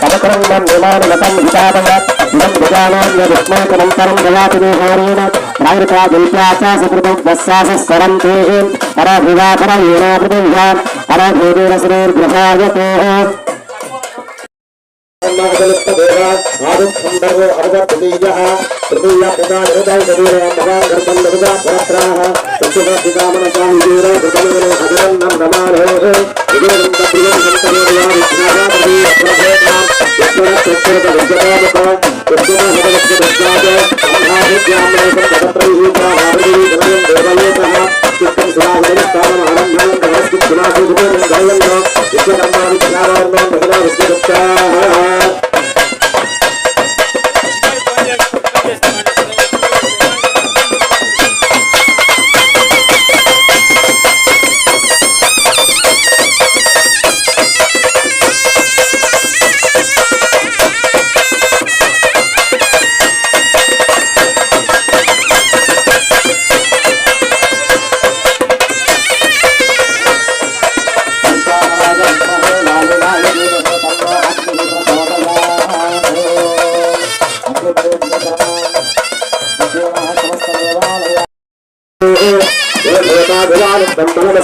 సమగ్రం నిర్మాణగతం విచారం విజానాన్యస్మాకనంతరం జయాతిహారేణ రాయుతా దిల్ప్యాచాసృతం వస్సాసరం తేహేం పరభివాపరయేణా పృథివ్యాం పరభూదేన సురేర్గృహాయతో आदिपुंडरो अर्वतुलीयः तृतीया पिता निरुता कबीर मगा गर्भं नरुदा परत्राः तुष्टिका पिता मनसा निजीर दुर्गमेरे हजरं नम रमानहे विजयं तप्रियं संतरेया विष्णाया प्रदी अप्रभेता यत्मन सच्चरत विज्ञानक तुष्टिका हृदयस्य दृष्टाज अम्हादित्यामने संतपत्रैः प्राभारती गणयं देवलोक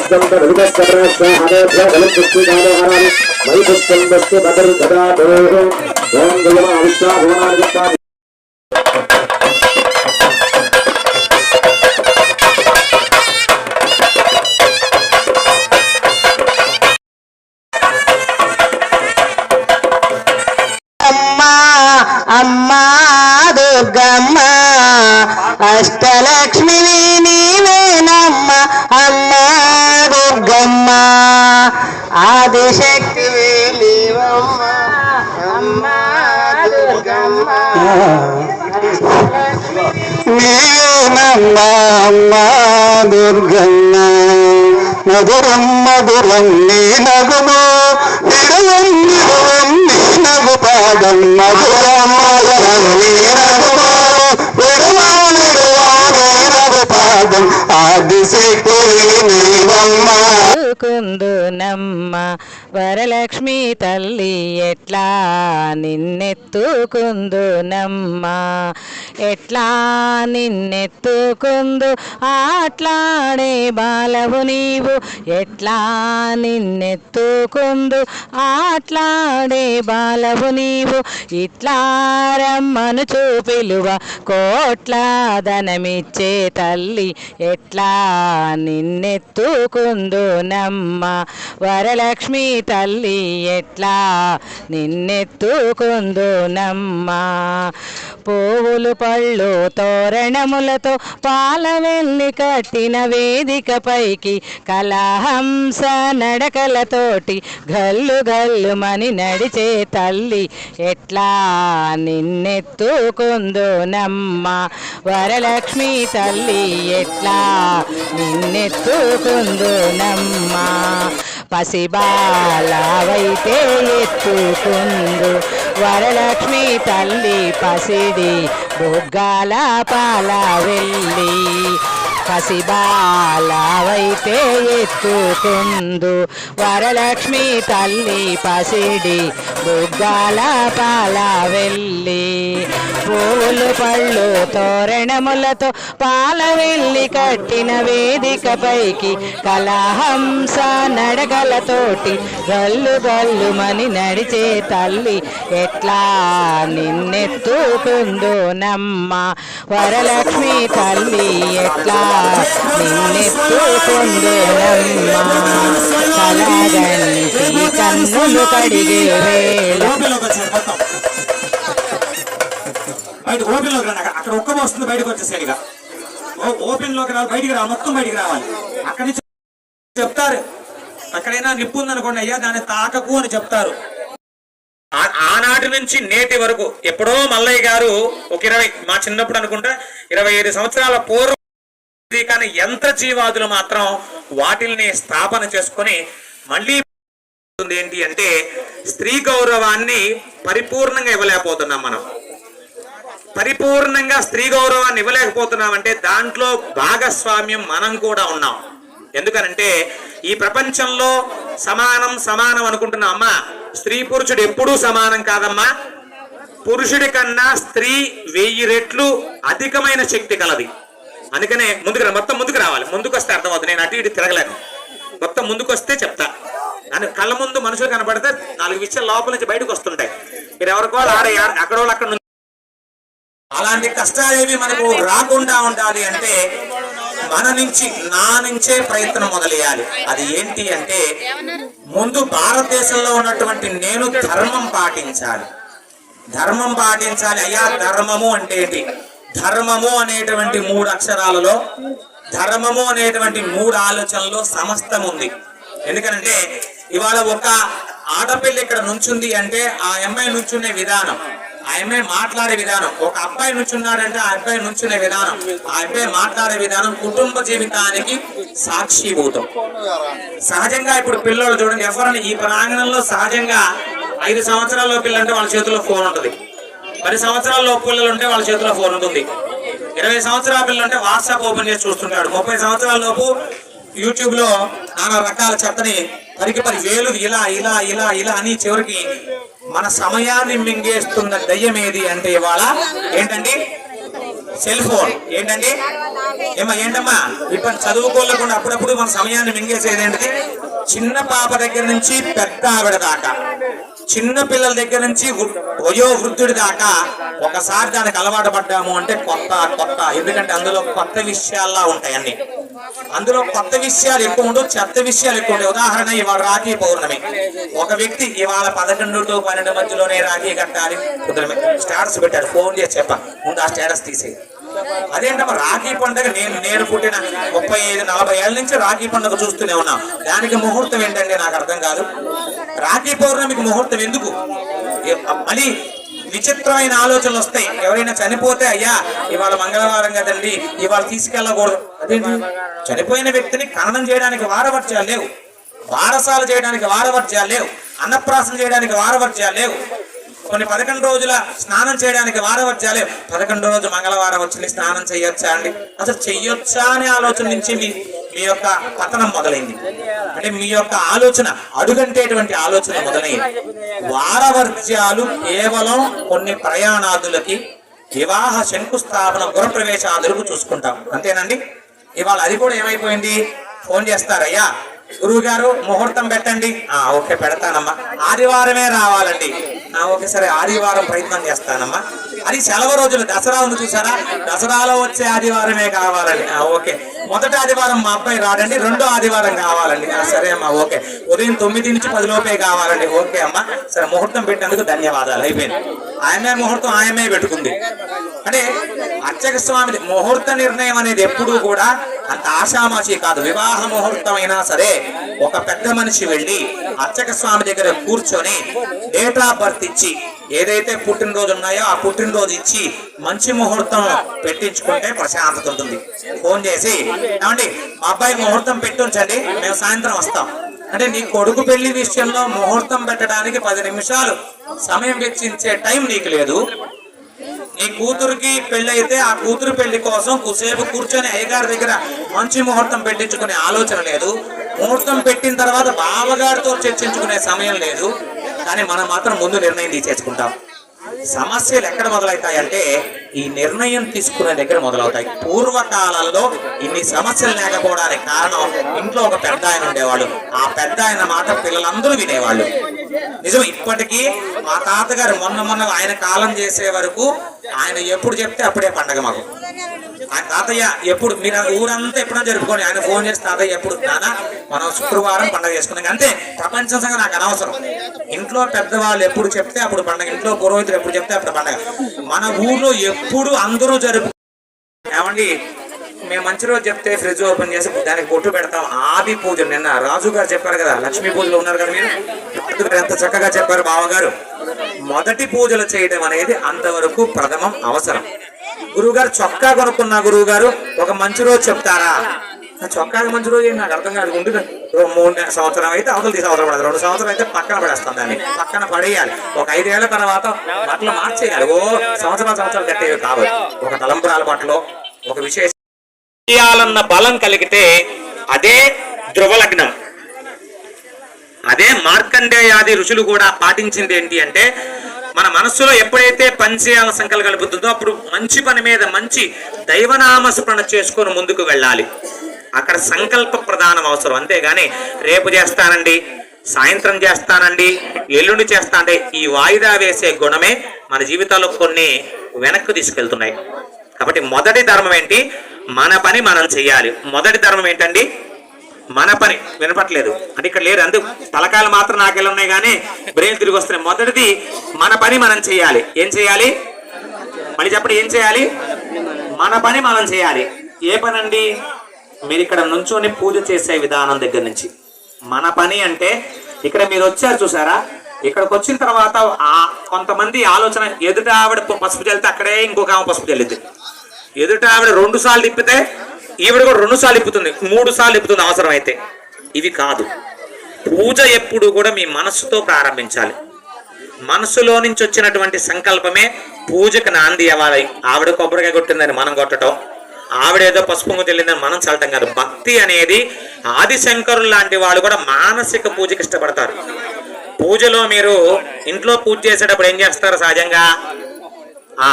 पुष्पंद रघुदस्तप्रास्त हरेभ्य गलपुष्टि गानो हरामि मयि पुष्पंदस्तु बदर गदा दोहो ओम गयमा अविष्टा भुवनार्गता నీనమ్మ దుర్గన్న మధురం మధురం నీ నగుము నిడయం నిడయం నీ నగు పాదం మధురం మధురం నీ నగుము విడువా నిడువా నీ నగు పాదం ఆదిశక్తి నీవమ్మ కుందునమ్మ వరలక్ష్మి తల్లి ఎట్లా నిన్నెత్తుకుందునమ్మ? ఎట్లా నిన్నెత్తుకుందు? ఆట్లాడే బాలవు నీవు. ఎట్లా నిన్నెత్తుకుందు? ఆట్లాడే బాలవు నీవు. ఇట్లా రమ్మను చూపిలువ కోట్ల ధనమిచ్చే తల్లి. ఎట్లా నిన్నెత్తుకుందునమ్మ? వరలక్ష్మి తల్లి ఎట్లా నిన్నెత్తుకుందునమ్మ? పోవులు పళ్ళు తోరణములతో పాల వెళ్ళి కట్టిన వేదిక పైకి కలహంస నడకలతోటి గల్లు గల్లు మని నడిచే తల్లి ఎట్లా నిన్నెత్తుకుందునమ్మ? వరలక్ష్మి తల్లి ఎట్లా నిన్నెత్తుకుందునమ్మ? పసిబాలవైతే ఎత్తుకుందు. వరలక్ష్మి తల్లి పసిడి బొగ్గాల పాల వెళ్ళి పసిబాలవైతే ఎత్తుకుందు వరలక్ష్మి తల్లి పసిడి బుగ్గాల పాల వెళ్ళి పూలు పళ్ళు తోరణములతో పాల వెళ్ళి కట్టిన వేదిక పైకి కలహంస నడగలతోటి గల్లు గల్లు మని నడిచే తల్లి ఎట్లా నిన్నెత్తుకుందో అమ్మ వరలక్ష్మి తల్లి ఎట్లా నిన్నెత్తుకుందేనమ్మ కలగంటి కన్నులు కడిగే వేళ. ఓపెన్లోకి బయట అక్కడ- అక్కడ ఒక్క వస్తుంది బయటకు వచ్చేసాడు ఇక. ఓ- ఓపెన్లోకి రావాలి బయటికి రావాలి మొత్తం బయటికి రావాలి. అక్కడి నుంచి చెప్తారు. ఎక్కడైనా నిప్పు ఉందనుకోండి అయ్యా దాన్ని తాకకు అని చెప్తారు. ఆనాటి నుంచి నేటి వరకు ఎప్పుడో మల్లయ్య గారు ఒక ఇరవై మా చిన్నప్పుడు అనుకుంటా ఇరవై ఐదు సంవత్సరాల పూర్వం కానీ యంత్ర జీవాదులు మాత్రం వాటిల్ని స్థాపన చేసుకొని మళ్ళీ ఏంటి అంటే స్త్రీ గౌరవాన్ని పరిపూర్ణంగా ఇవ్వలేకపోతున్నాం మనం. పరిపూర్ణంగా స్త్రీ గౌరవాన్ని ఇవ్వలేకపోతున్నాం అంటే దాంట్లో భాగస్వామ్యం మనం కూడా ఉన్నాం. ఎందుకనంటే ఈ ప్రపంచంలో సమానం సమానం అనుకుంటున్నా అమ్మా స్త్రీ పురుషుడు ఎప్పుడూ సమానం కాదమ్మా. పురుషుడి కన్నా స్త్రీ వెయ్యి రెట్లు అధికమైన శక్తి కలది. అందుకనే ముందుకు మొత్తం ముందుకు రావాలి. ముందుకు వస్తే అర్థమవుతుంది. నేను అటు ఇటు తిరగలేను. మొత్తం ముందుకు వస్తే చెప్తా. అని కళ్ళ ముందు మనుషులు కనపడితే నాలుగు విషయాలు లోపల నుంచి బయటకు వస్తుంటాయి. మీరు ఎవరికో ఆడ అక్కడ వాళ్ళు అక్కడ అలాంటి అలాంటి కష్టాలేవి మనకు రాకుండా ఉండాలి అంటే మన నుంచి నా నుంచే ప్రయత్నం మొదలెయ్యాలి. అది ఏంటి అంటే ముందు భారతదేశంలో ఉన్నటువంటి నేను ధర్మం పాటించాలి. ధర్మం పాటించాలి. అయ్యా ధర్మము అంటే ఏంటి? ధర్మము అనేటువంటి మూడు అక్షరాలలో ధర్మము అనేటువంటి మూడు ఆలోచనలో సమస్తం ఉంది. ఎందుకనంటే ఇవాళ ఒక ఆడపిల్ల ఇక్కడ నుంచుంది అంటే ఆ అమ్మాయి నుంచునే విధానం. ఆ అమ్మాయి మాట్లాడే విధానం. ఒక అబ్బాయి నుంచున్నాడంటే ఆ అబ్బాయి నుంచునే విధానం. ఆ అబ్బాయి మాట్లాడే విధానం కుటుంబ జీవితానికి సాక్షిభూతం సహజంగా ఇప్పుడు పిల్లలు చూడండి ఎవరైనా ఈ ప్రాంగణంలో సహజంగా ఐదు సంవత్సరాల పిల్లలంటే వాళ్ళ చేతిలో ఫోన్ ఉంటుంది. పది సంవత్సరాల్లో పిల్లలు ఉంటే వాళ్ళ చేతిలో ఫోన్ ఉంటుంది. ఇరవై సంవత్సరాల పిల్లలు అంటే వాట్సాప్ ఓపెన్ చేసి చూస్తుంటాడు. ముప్పై సంవత్సరాల లోపు యూట్యూబ్లో నానా రకాల చెత్తని పరికి వేలు ఇలా ఇలా ఇలా ఇలా అని చివరికి మన సమయాన్ని మింగేస్తున్న దయ్యం ఏది అంటే ఇవాళ ఏంటండి? Cell phone. ఏంటండి? ఏమా ఏంటమ్మా? ఇప్పుడు చదువుకోలేకుండా అప్పుడప్పుడు మన సమయాన్ని మింగేసేది ఏంటి చిన్న పాప దగ్గర నుంచి పెద్ద ఆవిడ దాకా. చిన్న పిల్లల దగ్గర నుంచి వృ- వయో వృద్ధుడి దాకా ఒకసారి దానికి అలవాటు పడ్డాము అంటే కొత్త కొత్త. ఎందుకంటే అందులో కొత్త విషయాల్లా ఉంటాయన్నీ అందులో కొత్త విషయాలు ఎక్కువ ఉండవు చెత్త విషయాలు ఎక్కువ ఉండవు. ఉదాహరణ ఇవాళ రాఖీ పౌర్ణమి. ఒక వ్యక్తి ఇవాళ పదకొండు టు పన్నెండు మధ్యలోనే రాఖీ కట్టాలి. కుదరమే స్టేటస్ పెట్టాడు. ఫోన్ చేసి చెప్ప. ముందు ఆ స్టేటస్ తీసేయి. అదేంటమ్మా రాఖీ పండుగ నేను నేను పుట్టిన ముప్పై ఐదు నలభై ఏళ్ళ నుంచి రాఖీ పండుగ చూస్తూనే ఉన్నాం. దానికి ముహూర్తం ఏంటంటే నాకు అర్థం కాదు. రాఖీ పౌర్ణమికి ముహూర్తం ఎందుకు? మళ్ళీ విచిత్రమైన ఆలోచనలు వస్తాయి. ఎవరైనా చనిపోతే అయ్యా ఇవాళ మంగళవారం కదండి ఇవాళ తీసుకెళ్ళకూడదు. అదేంటి? చనిపోయిన వ్యక్తిని ఖననం చేయడానికి వారవర్త్యాలు లేవు. వారసాలు చేయడానికి వారవర్త్యాలు లేవు. అన్నప్రాసన చేయడానికి వారవర్త్యాలు లేవు. కొన్ని పదకొండు రోజుల స్నానం చేయడానికి వారవర్త్యాలు లేవు. పదకొండు రోజు మంగళవారం వచ్చింది స్నానం చేయొచ్చా అండి? అసలు చెయ్యొచ్చా అనే ఆలోచన నుంచి మీ మీ యొక్క పతనం మొదలైంది. అంటే మీ యొక్క ఆలోచన అడుగంటేటువంటి ఆలోచన మొదలైంది. వారవర్జ్యాలు కేవలం కొన్ని ప్రయాణాదులకి వివాహ శంకుస్థాపన గృహప్రవేశాదులకు చూసుకుంటాం. అంతేనండి? ఇవాళ అది కూడా ఏమైపోయింది? ఫోన్ చేస్తారయ్యా. గురువు గారు ముహూర్తం పెట్టండి. ఆ ఓకే పెడతానమ్మా. ఆదివారమే రావాలండి. ఆ ఓకే సరే ఆదివారం ప్రయత్నం చేస్తానమ్మా. అది సెలవు రోజులు దసరా ఉంది చూసారా? దసరాలో వచ్చే ఆదివారమే కావాలండి. ఆ ఓకే. మొదటి ఆదివారం మా అబ్బాయి రాడండి రెండో ఆదివారం కావాలండి. సరే అమ్మా ఓకే. ఉదయం తొమ్మిది నుంచి పది లోపే కావాలండి. ఓకే అమ్మా. సరే ముహూర్తం పెట్టినందుకు ధన్యవాదాలు. అయిపోయింది. ఆయమే ముహూర్తం ఆయమే పెట్టుకుంది. అంటే అర్చక స్వామి ముహూర్త నిర్ణయం అనేది ఎప్పుడూ కూడా అంత ఆషామాషి కాదు. వివాహ ముహూర్తం అయినా సరే ఒక పెద్ద మనిషి వెళ్ళి అర్చక స్వామి దగ్గర కూర్చొని డేట్ ఆఫ్ బర్త్ ఇచ్చి ఏదైతే పుట్టినరోజు ఉన్నాయో ఆ పుట్టినరోజు ఇచ్చి మంచి ముహూర్తం పెట్టించుకుంటే ప్రశాంతత ఉంటుంది. ఫోన్ చేసి ఏమండి? అబ్బాయి ముహూర్తం పెట్టుంచండి మేము సాయంత్రం వస్తాం. అంటే నీ కొడుకు పెళ్ళి విషయంలో ముహూర్తం పెట్టడానికి పది నిమిషాలు సమయం వెచ్చించే టైం నీకు లేదు. నీ కూతురికి పెళ్ళి అయితే ఆ కూతురు పెళ్ళి కోసం కుసేపు కూర్చొని అయ్యగారి దగ్గర మంచి ముహూర్తం పెట్టించుకునే ఆలోచన లేదు. ముహూర్తం పెట్టిన తర్వాత బావగారితో చర్చించుకునే సమయం లేదు. కానీ మనం మాత్రం ముందు నిర్ణయం తీసేసుకుంటాం. సమస్యలు ఎక్కడ మొదలవుతాయంటే ఈ నిర్ణయం తీసుకునే దగ్గర మొదలవుతాయి. పూర్వకాలంలో ఇన్ని సమస్యలు లేకపోవడానికి కారణం ఇంట్లో ఒక పెద్ద ఆయన ఉండేవాడు. ఆ పెద్ద ఆయన మాట పిల్లలందరూ వినేవాళ్ళు. నిజం ఇప్పటికీ మా తాతగారు మొన్న మొన్న ఆయన కాలం చేసే వరకు ఆయన ఎప్పుడు చెప్తే అప్పుడే పండగ మాకు. ఆయన తాతయ్య ఎప్పుడు మీరు ఆ ఊరంతా ఎప్పుడో జరుపుకోండి ఆయన ఫోన్ చేసి తాతయ్య ఎప్పుడు నాన్న మనం శుక్రవారం పండగ చేసుకున్నాం. అంతే ప్రపంచం సంగతి నాకు అనవసరం. ఇంట్లో పెద్దవాళ్ళు ఎప్పుడు చెప్తే అప్పుడు పండగ ఇంట్లో పురోహితులు ఎప్పుడు చెప్తే అప్పుడు పండగ. మన ఊర్లో ఎప్పుడు అందరూ జరుపు ఏమండి మేము మంచి రోజు చెప్తే ఫ్రిడ్జ్ ఓపెన్ చేసి దానికి బొట్టు పెడతాం. ఆది పూజ నిన్న రాజు గారు చెప్పారు కదా లక్ష్మీ పూజలు ఉన్నారు కదా మీరు? రాజు గారు ఎంత చక్కగా చెప్పారు బావగారు. మొదటి పూజలు చేయడం అనేది అంతవరకు ప్రథమం అవసరం. గురువుగారు చొక్కా కొనుక్కున్నా గురువు గారు ఒక మంచి రోజు చెప్తారా? చొక్కా మంచి రోజు నాకు అర్థం కాదు ఉంటుంది మూడు సంవత్సరం అయితే అవతల తీసి అవసరం పడదు రెండు సంవత్సరం అయితే పక్కన పడేస్తాం దాన్ని. పక్కన పడేయాలి. ఒక ఐదేళ్ళ తర్వాత బట్టలు మార్చేయాలి. ఓ సంవత్సరాలు సంవత్సరాలు కట్టేవి కావాలి ఒక తలంపురాల బట్టలు ఒక విశేష చేయాలన్న బలం కలిగితే అదే ధ్రువలగ్నం అదే మార్కండేయాది ఋషులు కూడా పాటించింది ఏంటి అంటే మన మనస్సులో ఎప్పుడైతే పని చేయాలని సంకల్పం కలుపుతుందో అప్పుడు మంచి పని మీద మంచి దైవనామ స్మరణ చేసుకొని ముందుకు వెళ్ళాలి. అక్కడ సంకల్ప ప్రధానం అవసరం. అంతేగాని రేపు చేస్తానండి సాయంత్రం చేస్తానండి ఎల్లుండి చేస్తానండి ఈ వాయిదా వేసే గుణమే మన జీవితాల్లో కొన్ని వెనక్కు తీసుకెళ్తున్నాయి. కాబట్టి మొదటి ధర్మం ఏంటి? మన పని మనం చేయాలి. మొదటి ధర్మం ఏంటండి? మన పని వినపట్లేదు అంటే ఇక్కడ లేరు అందుకు తలకాయలు మాత్రం నాకెళ్ళి ఉన్నాయి కానీ బ్రెయిన్ తిరిగి వస్తున్నాయి. మొదటిది మన పని మనం చేయాలి. ఏం చేయాలి? మళ్ళీ చెప్పండి ఏం చేయాలి? మన పని మనం చేయాలి. ఏ పని అండి మీరు ఇక్కడ నుంచొని పూజ చేసే విధానం దగ్గర నుంచి. మన పని అంటే ఇక్కడ మీరు వచ్చారు చూసారా? ఇక్కడికి వచ్చిన తర్వాత ఆ కొంతమంది ఆలోచన ఎదుట ఆవిడ పసుపు చల్లితే అక్కడే ఇంకొక ఆమె పసుపు చల్లింది ఎదుట ఆవిడ రెండు సార్లు తిప్పితే ఈవిడ కూడా రెండు సార్లు ఇప్పుతుంది మూడు సార్లు ఇప్పుతుంది అవసరం అయితే ఇవి కాదు. పూజ ఎప్పుడు కూడా మీ మనస్సుతో ప్రారంభించాలి. మనసులో నుంచి వచ్చినటువంటి సంకల్పమే పూజకు నాంది అవ్వాలి. ఆవిడ కొబ్బరికాయ కొట్టిందని మనం కొట్టడం ఆవిడ ఏదో పసుపు చెల్లిందని మనం చల్లటం కాదు. భక్తి అనేది ఆదిశంకరులు లాంటి వాళ్ళు కూడా మానసిక పూజకి ఇష్టపడతారు. పూజలో మీరు ఇంట్లో పూజ చేసేటప్పుడు ఏం చేస్తారు సహజంగా? ఆ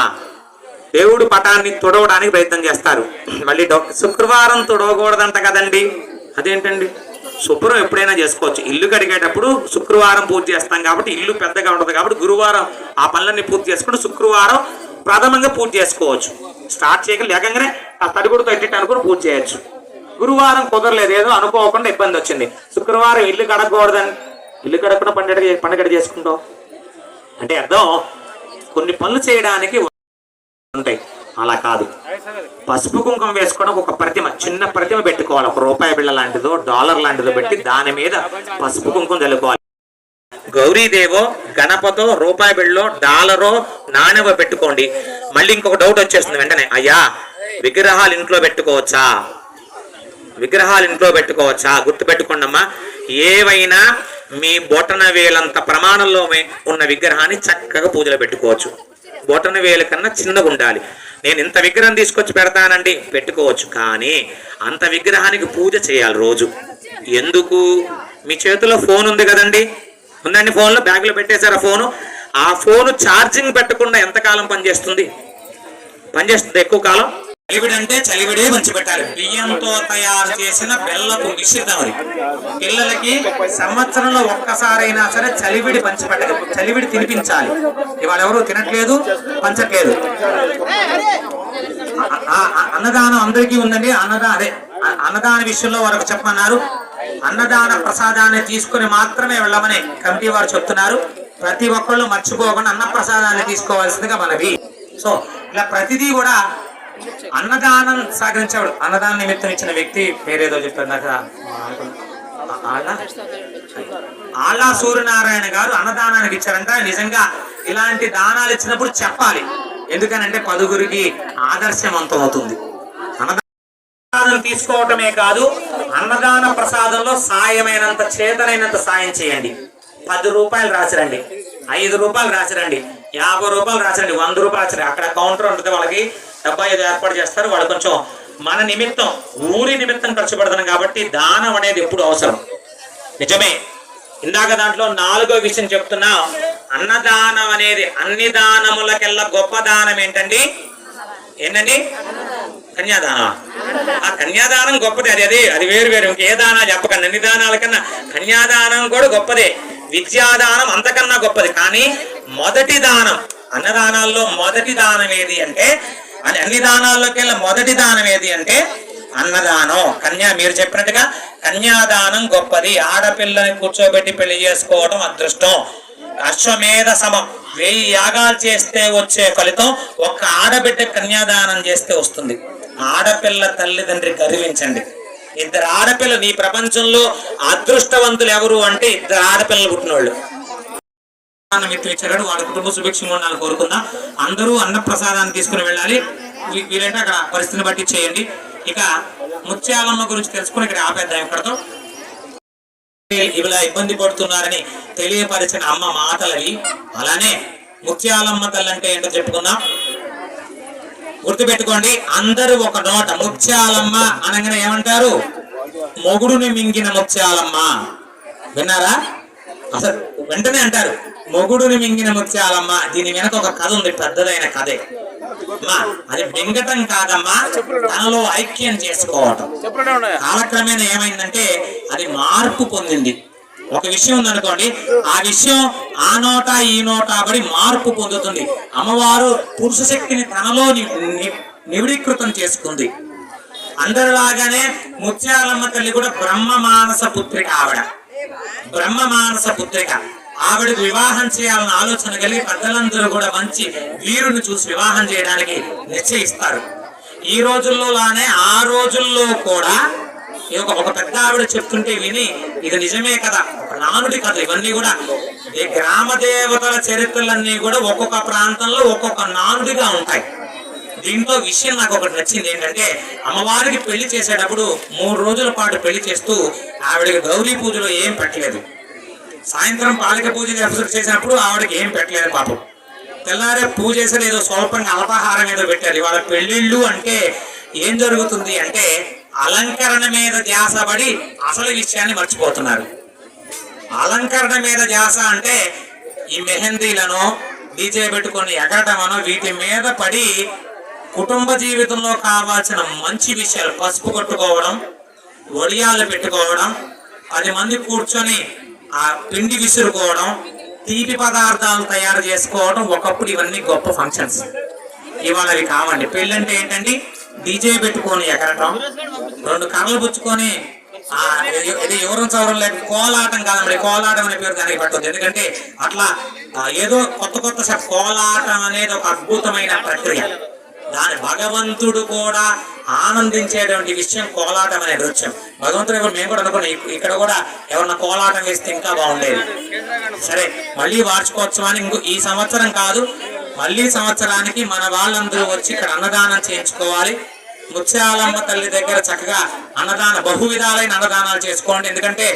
దేవుడు పటాన్ని తుడవడానికి ప్రయత్నం చేస్తారు. మళ్ళీ శుక్రవారం తుడవకూడదంట కదండి. అదేంటండి? శుభ్రం ఎప్పుడైనా చేసుకోవచ్చు. ఇల్లు కడిగేటప్పుడు శుక్రవారం పూజ చేస్తాం కాబట్టి ఇల్లు పెద్దగా ఉంటుంది కాబట్టి గురువారం ఆ పనులన్నీ పూర్తి చేసుకుంటూ శుక్రవారం ప్రథమంగా పూజ చేసుకోవచ్చు. స్టార్ట్ చేయక లేకంగానే ఆ తడిగుడు తట్టి అనుకుని పూజ చేయొచ్చు. గురువారం కుదరలేదు. ఏదో అనుకోకుండా ఇబ్బంది వచ్చింది. శుక్రవారం ఇల్లు కడగకూడదని. ఇల్లు కడగకుండా పండుగ పండుగ చేసుకుంటాం? అంటే అర్థం? కొన్ని పనులు చేయడానికి ఉంటాయి. అలా కాదు. పసుపు కుంకుమ వేసుకోవడం ఒక ప్రతిమ చిన్న ప్రతిమ పెట్టుకోవాలి. ఒక రూపాయి బిళ్ళ లాంటిదో డాలర్ లాంటిదో పెట్టి దాని మీద పసుపు కుంకుమ చల్లుకోవాలి గౌరీదేవో గణపతో రూపాయి బిళ్ళో డాలరో నాణెవో పెట్టుకోండి. మళ్ళీ ఇంకొక డౌట్ వచ్చేస్తుంది వెంటనే. అయ్యా విగ్రహాలు ఇంట్లో పెట్టుకోవచ్చా? విగ్రహాలు ఇంట్లో పెట్టుకోవచ్చా? గుర్తు పెట్టుకోండమ్మా ఏవైనా మీ బొటన వేలంత ప్రమాణంలో ఉన్న విగ్రహాన్ని చక్కగా పూజలో పెట్టుకోవచ్చు. బొటన వేలు కన్నా చిన్నగా ఉండాలి. నేను ఇంత విగ్రహం తీసుకొచ్చి పెడతానండి పెట్టుకోవచ్చు కానీ అంత విగ్రహానికి పూజ చేయాలి రోజు. ఎందుకు? మీ చేతిలో ఫోన్ ఉంది కదండి. ఉందండి ఫోన్లో? బ్యాగ్లో పెట్టేశారా ఫోను? ఆ ఫోను ఛార్జింగ్ పెట్టకుండా ఎంతకాలం పనిచేస్తుంది? పనిచేస్తుంది ఎక్కువ కాలం? చలివిడి అంటే చలివిడే మంచి పెట్టాలి బియ్యంతో తయారు చేసిన బెల్లపు మిశ్రితం అది. పిల్లలకి సంవత్సరంలో ఒక్కసారైనా సరే చలివిడి పంచిపెట్టాలి చలివిడి తినిపించాలి. ఇవాళ ఎవరు తినట్లేదు పంచట్లేదు. అన్నదానం అందరికీ ఉందండి. అన్నదా అదే అన్నదాన విషయంలో వారికి చెప్పమన్నారు. అన్నదాన ప్రసాదాన్ని తీసుకుని మాత్రమే వెళ్ళమని కమిటీ వారు చెప్తున్నారు. ప్రతి ఒక్కళ్ళు మర్చిపోకుండా అన్న ప్రసాదాన్ని తీసుకోవాల్సిందిగా మనవి. సో ఇలా ప్రతిదీ కూడా అన్నదానం సహకరించేవాడు అన్నదాన నిమిత్తం ఇచ్చిన వ్యక్తి పేరేదో చెప్పారు నాకు. ఆళ్ళ సూర్యనారాయణ గారు అన్నదానానికి ఇచ్చారంట. నిజంగా ఇలాంటి దానాలు ఇచ్చినప్పుడు చెప్పాలి. ఎందుకనంటే పదుగురికి ఆదర్శవంతం అవుతుంది. అన్నదానం తీసుకోవటమే కాదు అన్నదాన ప్రసాదంలో సాయమైనంత చేతనైనంత సాయం చేయండి. పది రూపాయలు రాసిరండి. ఐదు రూపాయలు రాసిరండి. యాభై రూపాయలు రాసిరండి వంద రూపాయలు రాసిరండి అక్కడ కౌంటర్ ఉంటుంది వాళ్ళకి. డబ్బా ఏదో ఏర్పాటు చేస్తారు. వాళ్ళు కొంచెం మన నిమిత్తం ఊరి నిమిత్తం ఖర్చు పెడుతున్నాం కాబట్టి దానం అనేది ఎప్పుడు అవసరం. నిజమే. ఇందాక దాంట్లో నాలుగో విషయం చెప్తున్నా. అన్నదానం అనేది అన్ని దానములకెల్లా గొప్ప దానం ఏంటండి? ఏంటండి? కన్యాదానం. ఆ కన్యాదానం గొప్పది. అది అది అది వేరు వేరు. ఇంకే దానాలు చెప్పకండి. అన్ని దానాల కన్నా కన్యాదానం కూడా గొప్పదే. విద్యాదానం అంతకన్నా గొప్పది. కానీ మొదటి దానం అన్నదానాల్లో మొదటి దానం ఏది అంటే అని అన్ని దానాల్లోకెల్లా మొదటి దానం ఏది అంటే అన్నదానం. కన్యా మీరు చెప్పినట్టుగా కన్యాదానం గొప్పది. ఆడపిల్లని కూర్చోబెట్టి పెళ్ళి చేసుకోవడం అదృష్టం. అశ్వమేధ సమం. వెయ్యి యాగాలు చేస్తే వచ్చే ఫలితం ఒక్క ఆడబిడ్డ కన్యాదానం చేస్తే వస్తుంది. ఆడపిల్ల తల్లిదండ్రి గర్వించండి. ఇద్దరు ఆడపిల్లలు నీ ప్రపంచంలో అదృష్టవంతులు ఎవరు అంటే ఇద్దరు ఆడపిల్లలు పుట్టినోళ్ళు. మిత్రులు ఇచ్చారు. వాళ్ళ కుటుంబ సుభిక్షంగా ఉండాలని కోరుకుందాం. అందరూ అన్న ప్రసాదాన్ని తీసుకుని వెళ్ళాలి. వీలంటే అక్కడ పరిస్థితిని బట్టి చేయండి. ఇక ముత్యాలమ్మ గురించి తెలుసుకుని ఇక్కడ ఆపేద్దాం ఇక్కడతో ఇలా ఇబ్బంది పడుతున్నారని తెలియపరిచిన అమ్మ మాటలవి. అలానే ముత్యాలమ్మ తల్లంటే ఏంటో చెప్పుకుందాం. గుర్తుపెట్టుకోండి అందరూ ఒక నోట. ముత్యాలమ్మ అనగానే ఏమంటారు? మొగుడుని మింగిన ముత్యాలమ్మ. విన్నారా? అసలు వెంటనే అంటారు మొగుడుని మింగిన ముత్యాలమ్మ. దీని వెనక ఒక కథ ఉంది పెద్దదైన కథే. అమ్మా అది మింగటం కాదమ్మా తనలో ఐక్యం చేసుకోవటం. కాలక్రమేణా ఏమైందంటే అది మార్పు పొందింది. ఒక విషయం ఉందనుకోండి ఆ విషయం ఆ నోట ఈ నోట పడి మార్పు పొందుతుంది. అమ్మవారు పురుష శక్తిని తనలో ని- నివిడీకృతం చేసుకుంది. అందరిలాగానే ముత్యాలమ్మ తల్లి కూడా బ్రహ్మ మానస పుత్రిక ఆవిడ. బ్రహ్మ మానస పుత్రిక. ఆవిడకు వివాహం చేయాలన్న ఆలోచన కలిగి పెద్దలందరూ కూడా మంచి వీరుని చూసి వివాహం చేయడానికి నిశ్చయిస్తారు. ఈ రోజుల్లోలానే ఆ రోజుల్లో కూడా ఒక ఒక పెద్ద ఆవిడ చెప్తుంటే విని ఇది నిజమే కదా. ఒక నానుడి కథ ఇవన్నీ కూడా. ఈ గ్రామ దేవతల చరిత్రలన్నీ కూడా ఒక్కొక్క ప్రాంతంలో ఒక్కొక్క నానుడిగా ఉంటాయి. దీంట్లో విషయం నాకు ఒకటి నచ్చింది ఏంటంటే అమ్మవారికి పెళ్ళి చేసేటప్పుడు మూడు రోజుల పాటు పెళ్ళి చేస్తూ ఆవిడకి గౌరీ పూజలో ఏం పెట్టలేదు. సాయంత్రం పాలిక పూజ చేసినప్పుడు ఆవిడకి ఏం పెట్టలేదు పాపం. తెల్లారే పూజ చేసిన ఏదో స్వల్పంగా అల్పాహారం ఏదో పెట్టారు. ఇవాళ పెళ్ళిళ్ళు అంటే ఏం జరుగుతుంది అంటే అలంకరణ మీద ధ్యాసపడి అసలు విషయాన్ని మర్చిపోతున్నారు. అలంకరణ మీద ధ్యాస అంటే ఈ మెహందీలను డీజే పెట్టుకొని ఎగరటమనో వీటి మీద పడి కుటుంబ జీవితంలో కావాల్సిన మంచి విషయాలు పసుపు కొట్టుకోవడం వడియాలు పెట్టుకోవడం పది మంది కూర్చొని ఆ పిండి విసురుకోవడం తీపి పదార్థాలు తయారు చేసుకోవడం ఒకప్పుడు ఇవన్నీ గొప్ప ఫంక్షన్స్ ఇవాళ అవి కావండి. పెళ్ళంటే ఏంటండి? డీజే పెట్టుకొని ఎగరటం రెండు కర్రలు పుచ్చుకొని ఇది- ఇది ఎవరం చవరం లేక కోలాటం కాదండి కోలాటం అనే పేరు దానికి పట్టదు ఎందుకంటే అట్లా ఏదో కొత్త కొత్త కోలాటం అనేది ఒక అద్భుతమైన ప్రక్రియ. దాని భగవంతుడు కూడా ఆనందించేటువంటి విషయం కోలాటం అనే నృత్యం. భగవంతుడు ఎవరు మేము కూడా అనుకున్నాం ఇక్కడ కూడా ఎవరన్నా కోలాటం వేస్తే ఇంకా బాగుండేది. సరే మళ్ళీ వార్షికోత్సవాన్ని ఇంకో ఈ సంవత్సరం కాదు మళ్ళీ సంవత్సరానికి మన వాళ్ళందరూ వచ్చి ఇక్కడ అన్నదానం చేయించుకోవాలి. ముత్యాలమ్మ తల్లి దగ్గర చక్కగా అన్నదాన బహు విధాలైన అన్నదానాలు చేసుకోండి. ఎందుకంటే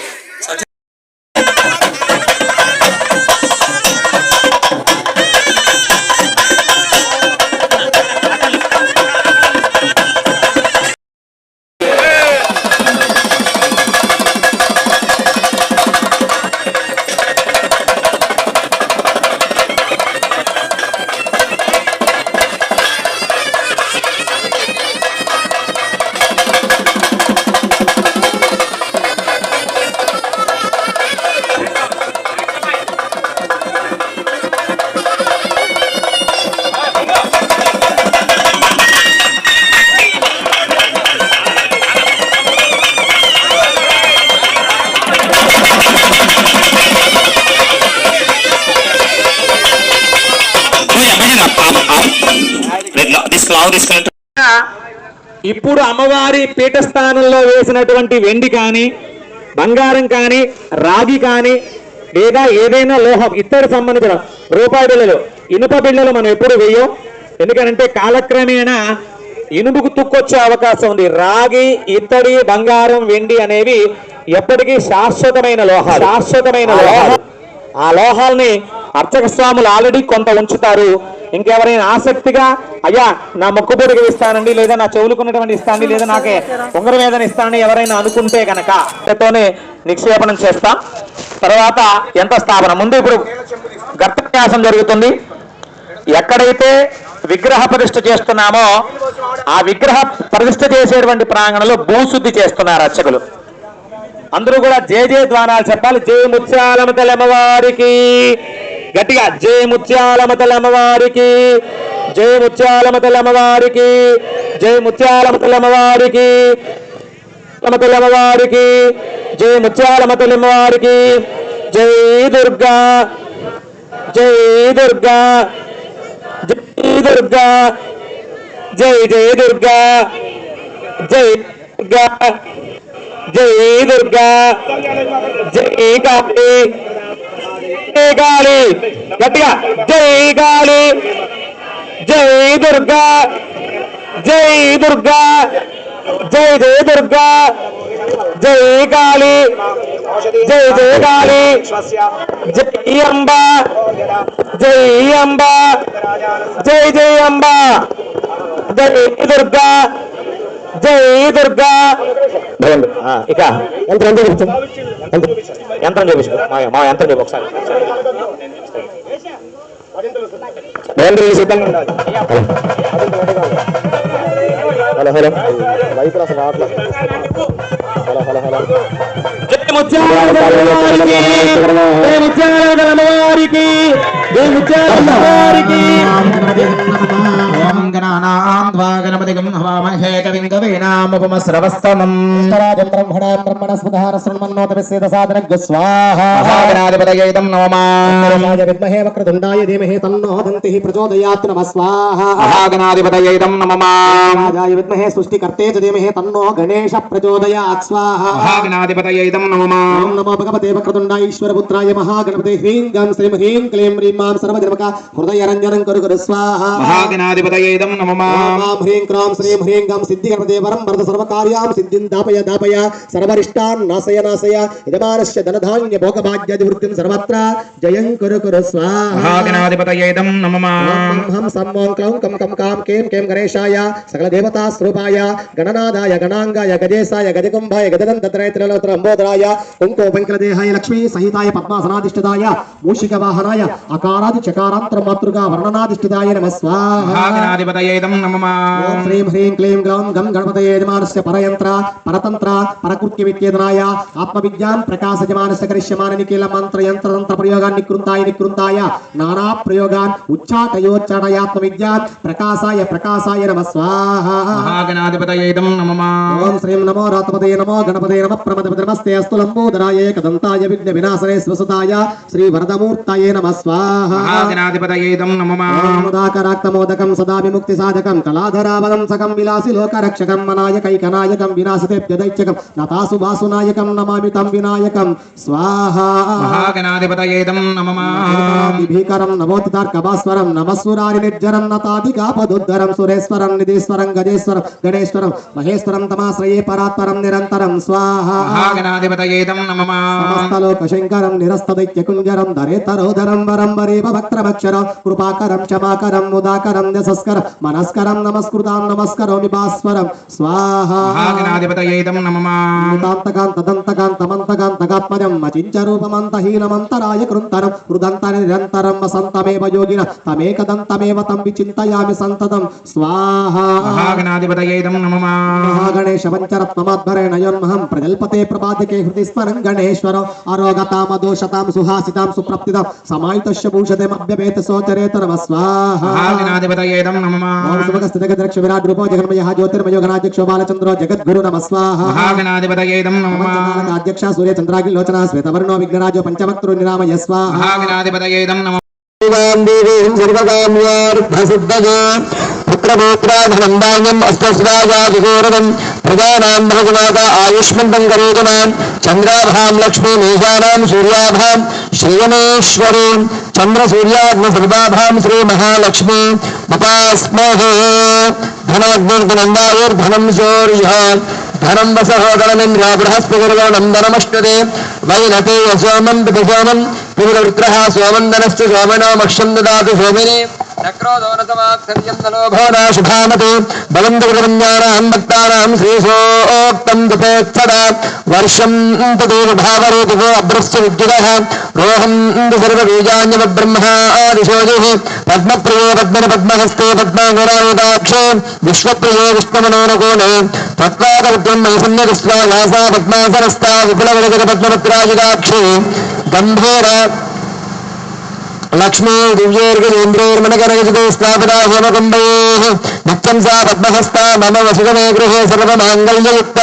అమ్మవారి పీఠస్థానంలో వేసినటువంటి వెండి కానీ బంగారం కానీ రాగి కానీ లేదా ఏదైనా లోహం ఇత్తడి సంబంధించిన రూపాయి బిళ్ళలు ఇనుప బిళ్ళలు మనం ఎప్పుడు వేయం ఎందుకంటే కాలక్రమేణా ఇనుముకు తుక్కొచ్చే అవకాశం ఉంది. రాగి ఇత్తడి బంగారం వెండి అనేవి ఎప్పటికీ శాశ్వతమైన లోహాలు. శాశ్వతమైన లోహాలు. ఆ లోహాల్ని అర్చక స్వాములు ఆల్రెడీ కొంత ఉంచుతారు. ఇంకెవరైనా ఆసక్తిగా అయ్యా నా మొక్కు పొడికి ఇస్తానండి లేదా నా చెవులుకున్నటువంటి ఇస్తానండి లేదా నాకే ఉంగరం ఏదైనా ఇస్తానని ఎవరైనా అనుకుంటే కనుక తోనే నిక్షేపణం చేస్తాం. తర్వాత ఎంత స్థాపన? ముందు ఇప్పుడు గర్భన్యాసం జరుగుతుంది. ఎక్కడైతే విగ్రహ ప్రతిష్ఠ చేస్తున్నామో ఆ విగ్రహ ప్రతిష్ఠ చేసేటువంటి ప్రాంగణంలో భూశుద్ధి చేస్తున్నారు అర్చకులు. అందరూ కూడా జయ జయ ద్వారాలు చెప్పాలి. జై ముత్యాలమ తెలమవారికి గట్టిగా జై ముత్యాలమ తెలమవారికి జై ముత్యాలమ తెలమవారికి జై ముత్యాలమ తెలమవారికి లమ జయ జై ముత్యాలమ తెలమవారికి జై దుర్గా. జై దుర్గా. జై దుర్గా. జై జై దుర్గా. జై దుర్గా. జై దుర్గా జై కాళీ జై కాళీ గట్టిగా జై కాళీ జై దుర్గా జై దుర్గా జై జయ దుర్గా జై కాళీ జై జయ కాళీ జై అంబ జై అంబ జై జై అంబ జై దుర్గా జై దుర్గా. ఆ, ఇక యంత్రం ఎంత చూపించు? యంత్రం- యంత్రం చూపించు. మా యంత్రం చూపు ఒకసారి. హలో హలో వైపులు అసలు హలో. Hello hello. వారికి వారికి జై ముత్యాల వారికి ఓం గణానాం ధ్వా గణపతిగం హవామహే కవిం కవీనాముపమస్రవస్తమం రాజం బ్రహ్మణాం బ్రహ్మణస్పదార శృణ్మన్నోతపిస్సేద సాధనగ్గ స్వాహా మహాగణాధిపతయేదం నమమా రాజ విద్మహే వక్రతుండాయ ధీమహి తన్నో దంతిః ప్రచోదయాత్ నమః స్వాహా మహాగణాధిపతయేదం నమమా రాజాయ విద్మహే సృష్టికర్తే చ ధీమహి తన్నో గణేశ ప్రచోదయాత్ స్వాహా మహాగణాధిపతయేదం నమమా ఓం నమో భగవతే వక్రతుండాయ ఈశ్వరపుత్రాయ మహాగణపతే హ్రీం గం శ్రీం హ్రీం మహాగణాధిపతయేదం నమమా హ్రీం క్రాం శ్రీం హ్రీం గం సిద్ధి గణపతే వరం వరద సర్వకార్యాం సిద్ధిం దాపయ దాపయ సర్వరిష్టాన్ నాశయ నాశయ యజమానస్య ధనధాన్య భోగభాగ్యాది వృత్తిం సర్వత్ర జయం కురు కురు స్వాహా. మహాగణాధిపతయేదం నమమా హం సం ఓం క్లౌం కం కం కాం కేం కేం గణేశాయ సకల దేవతా స్వరూపాయ గణనాదాయ గణాంగాయ గజేశాయ గజకుంభాయ గజదంతత్రయ త్రిలోత్రంబోదరాయ కుంకో వెంకటదేహాయ లక్ష్మీ సహితాయ పద్మాసనాధిష్ఠితాయ మూషిక వాహనాయ అకారాది చకారాంతర మాతృగా వర్ణనాధిష్ఠితాయ నమ. స్వాహా మహాగణాధిపతయేదం నమమా ఓం హ్రీం హ్రీం క్లీం గ్లౌం గం గణపతయే యజమానస్య పరయంత్ర పరతంత్ర పరకృత్య విద్యేదనాయ ఆత్మవిద్యాం ప్రకాశజమానస్య కరిష్యమాన నిఖిల మంత్ర యంత్ర తంత్ర ప్రయోగాన్ నికృంతాయ నికృంతాయ నానా ప్రయోగాన్ ఉచ్చాటయోచ్చాటయాత్మ విద్యాన్ ప్రకాశాయ ప్రకాశాయ నమ. స్వాహా. ఓం శ్రీం నమో రాతపదే నమో గణపతే నమ. ప్రమదపతి నమస్తే అస్తు లంబోదరాయ ఏకదంతాయ విఘ్న వినాశనే స్వసుతాయ శ్రీ వరదమూర్తయే నమ. స్వాహా. మహాగణాధిపతయేదం నమమా ముదాకరాక్తమోదకం సదా విముక్తి సాధకం కళాధరావలం సకం విలాసి లోకరక్షకం మనాయకైకనాయకం వినాశితేప్యదైత్యకం నతాసు వాసునాయకం నమామి తం వినాయకం. స్వాహా. మహాగణాధిపతయేదం నమమా. భీకరం నమోతితార్కభాస్వరం నమస్సురారి నిర్జరం నతాధికాపదుద్ధరం సురేశ్వరం నిధీశ్వరం గజేశ్వరం గణేశ్వరం మహేశ్వరం తమాశ్రయే పరాత్పరం నిరంతరం స్వాహా. మహాగణాధిపతయేదం నమమా. సమస్తలోక శంకరం నిరస్తదైత్య కుంజరం ధరేతరోధరం వరం వరేవ భక్త్రమక్షరం కృపాకరం క్షమాకరం ముదాకరం యశస్కరం మనస్కరం నమస్కృతాం నమస్కరోమి భాస్వరం స్వాహా. మహాగణాధిపతయేదం నమమా. దంతకాంతదంతకాంతమంతకాంతకాత్మజం అచించ రూపమంతహీనమంతరాయ కృంతరం. హృదంతని నిరంతరం వసంతమేవ యోగిన తమేకదంతమేవ తం విచింతయామి సంతతం. స్వాహా. మహాగణాధిపతయేదం నమమా. మహాగణేశ పంచరత్నమాధ్వరేణ యోన్మహం ప్రజల్పతే ప్రభాతికే హృది స్మరం గణేశ్వరం. అరోగతామ దోషతాం సుహాసితాం సుప్రప్తితాం. సమాయుతస్య భూషతేమభ్యపేత సోచరేత నమ స్వాహా. మహాగణాధిపతయేదం నమమా ఓం సుభగ స్థితగద్రక్ష విరాట్ రూపో జగన్మయ జ్యోతిర్మయో గణాధ్యక్షో బాలచంద్రో జగద్గురు నమ స్వాహా మహాగణాధిపతయేదం నమమా అధ్యక్ష సూర్య చంద్రాగిలోచన శ్వేతవర్ణో విఘ్నరాజో పంచవక్తృ నిరామయ స్వాహా మహాగణాధిపతయేదం నమః र्भसिद्धया पुत्रगोत्राधनन्दायम् अस्तस्राजादिगोरदम् प्रजानाम् भगवाता आयुष्मन्तम् करोतु माम् चन्द्राभाम् लक्ष्मी मेघानाम् सूर्याभाम् श्रियमेश्वरी चन्द्रसूर्यात्मसर्वाभाम् श्रीमहालक्ष्मी मपास्मः धनाग्निर्धनन्दायोर्धनम् शौर्यः धनं वसहोदरमिन्द्रा बृहस्पतिर्वणम् धनमश्नुते वैनते यशोमम् पितसोमम् पुनरुग्रः सोमन्दनश्च सोमनो मक्षं సోమనో మక్షం దదాతు సోమిని శుభామతే బలం దుర్గమ్యానాం భక్తానాం శ్రీసోక్తం దుపేక్షద వర్షం తదేవభావరేతుకో అభ్రశ్చ విద్యుద రోహం సర్వబీజాన్యవ బ్రహ్మాదిశోజి పద్మప్రియే పద్మన పద్మహస్తే పద్మాగరాయుధాక్షే విశ్వప్రియే విష్ణుమనోనకోణే తత్వాదవృత్తం మైసన్యకృష్ణాసా పద్మాసనస్థా విపులవరగత పద్మపత్రాయుధాక్షే గంభీర లక్ష్మీ దివ్యేర్గజేంద్రైర్మణకరగజితే స్థాపితా హోమకుంభైः నిత్యం సా పద్మహస్తా మమ వసుగమే గృహే సర్వమాంగళ్యయుక్త.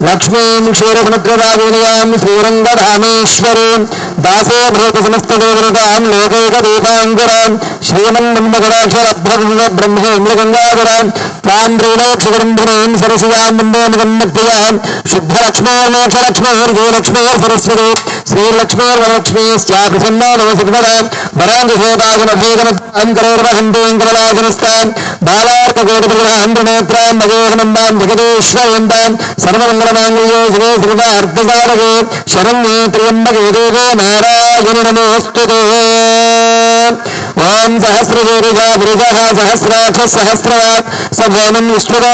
లక్ష్మీం క్షీరసముద్రరాజీనయాం శ్రీరంగధామేశ్వరీం దాసే భూత సమస్తదేవతాం లోకైక దీపాంకురాం శ్రీమన్మందకరాక్షరభ్రమ బ్రహ్మేంద్ర తాం త్రైలోక్షగంధనీం సరసియాం వందే ముగన్నప్రియాం శుద్ధలక్ష్మీర్మోక్షలక్ష్మీర్గోలక్ష్మీర్ సరస్వతి శ్రీలక్ష్మీర్వరలక్ష్మీశ్చా ప్రసన్నా నమసిగ్నరాం వరాంగశోదాగమభేదమం కరోర్వహంతేం కమలాజనస్తాం బాలార్కకోటిప్రగ్రహం త్రినేత్రాం భగేహనందాం సర్వమంగళ సర్వమంగళమాంగళ్యే శివే సర్వార్థసారగే శరణ్యే త్రియంబకే దేవే నారాయణ నమోస్తు ఓం సహస్రజోరుజా వృజ సహస్రాక్ష సహస్రవాత్ సభోనం విశ్వదా